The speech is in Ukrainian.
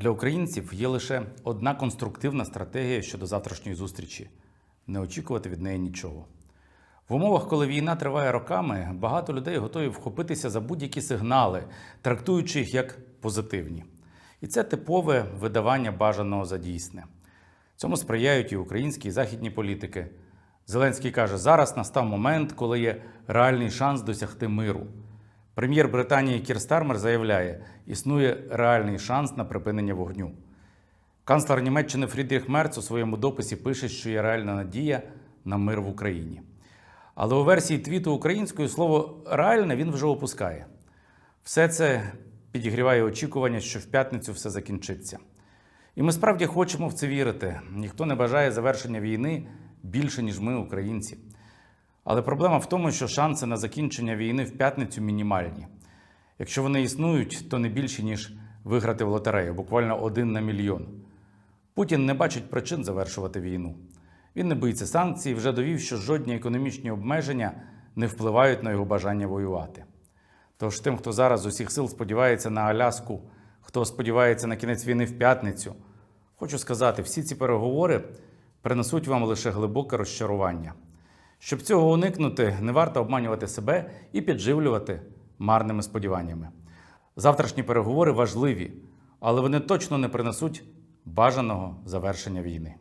Для українців є лише одна конструктивна стратегія щодо завтрашньої зустрічі не очікувати від неї нічого. В умовах, коли війна триває роками, багато людей готові вхопитися за будь-які сигнали, трактуючи їх як позитивні. І це типове видавання бажаного за дійсне. Цьому сприяють і українські, і західні політики. Зеленський каже, зараз настав момент, коли є реальний шанс досягти миру. Прем'єр Британії Кір Стармер заявляє, існує реальний шанс на припинення вогню. Канцлер Німеччини Фрідріх Мерц у своєму дописі пише, що є реальна надія на мир в Україні. Але у версії твіту українською слово реальне він вже опускає. Все це підігріває очікування, що в п'ятницю все закінчиться. І ми справді хочемо в це вірити. Ніхто не бажає завершення війни більше, ніж ми, українці. Але проблема в тому, що шанси на закінчення війни в п'ятницю мінімальні. Якщо вони існують, то не більші, ніж виграти в лотерею, буквально один на мільйон. Путін не бачить причин завершувати війну. Він не боїться санкцій, вже довів, що жодні економічні обмеження не впливають на його бажання воювати. Тож тим, хто зараз з усіх сил сподівається на Аляску, хто сподівається на кінець війни в п'ятницю, хочу сказати, всі ці переговори принесуть вам лише глибоке розчарування. Щоб цього уникнути, не варто обманювати себе і підживлювати марними сподіваннями. Завтрашні переговори важливі, але вони точно не принесуть бажаного завершення війни.